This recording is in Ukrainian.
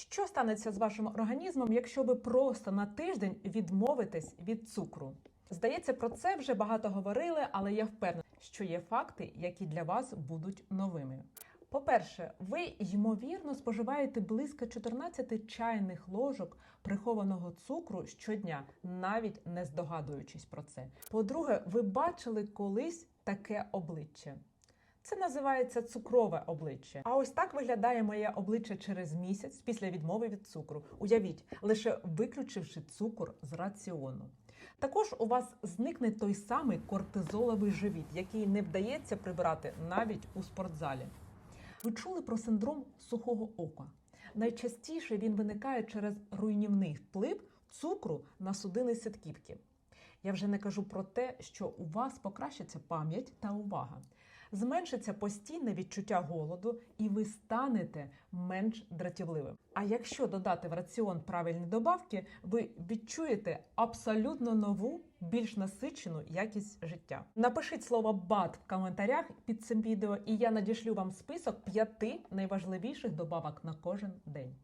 Що станеться з вашим організмом, якщо ви просто на тиждень відмовитесь від цукру? Здається, про це вже багато говорили, але я впевнена, що є факти, які для вас будуть новими. По-перше, ви ймовірно споживаєте близько 14 чайних ложок прихованого цукру щодня, навіть не здогадуючись про це. По-друге, ви бачили колись таке обличчя. Це називається цукрове обличчя. А ось так виглядає моє обличчя через місяць після відмови від цукру. Уявіть, лише виключивши цукор з раціону. Також у вас зникне той самий кортизоловий живіт, який не вдається прибирати навіть у спортзалі. Ви чули про синдром сухого ока? Найчастіше він виникає через руйнівний вплив цукру на судини сітківки. Я вже не кажу про те, що у вас покращиться пам'ять та увага, зменшиться постійне відчуття голоду, і ви станете менш дратівливим. А якщо додати в раціон правильні добавки, ви відчуєте абсолютно нову, більш насичену якість життя. Напишіть слово БАД в коментарях під цим відео, і я надішлю вам список п'яти найважливіших добавок на кожен день.